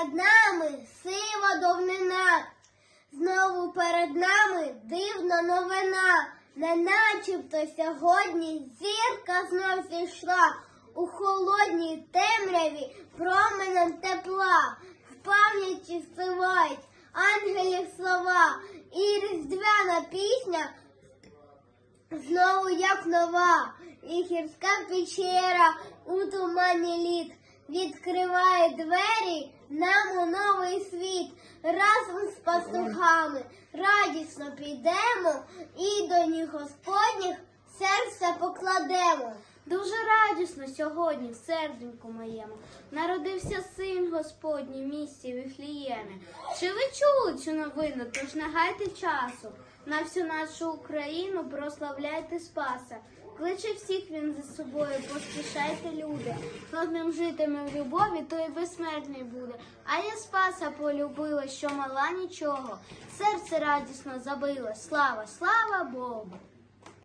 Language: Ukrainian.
перед нами сива довнина, знову перед нами дивна новина, не начебто сьогодні зірка знов зійшла у холодній темряві променем тепла, в пам'яті сливають, ангелів слова і різдвяна пісня. Знову як нова, і гірська печера у тумані літ відкриває двері нам у новий світ. Разом з пастухами радісно підемо і до ніг Господніх серце покладемо. Дуже радісно сьогодні в серденьку моєму народився син Господній місті Віфліємі. Чи ви чули цю новину? Тож не гайте часу. На всю нашу Україну прославляйте Спаса. Кличе всіх він за собою, поспішайте, люди. Хто ним житиме в любові, той безсмертний буде. А я Спаса полюбила, що мала нічого. Серце радісно забило. Слава, слава Богу!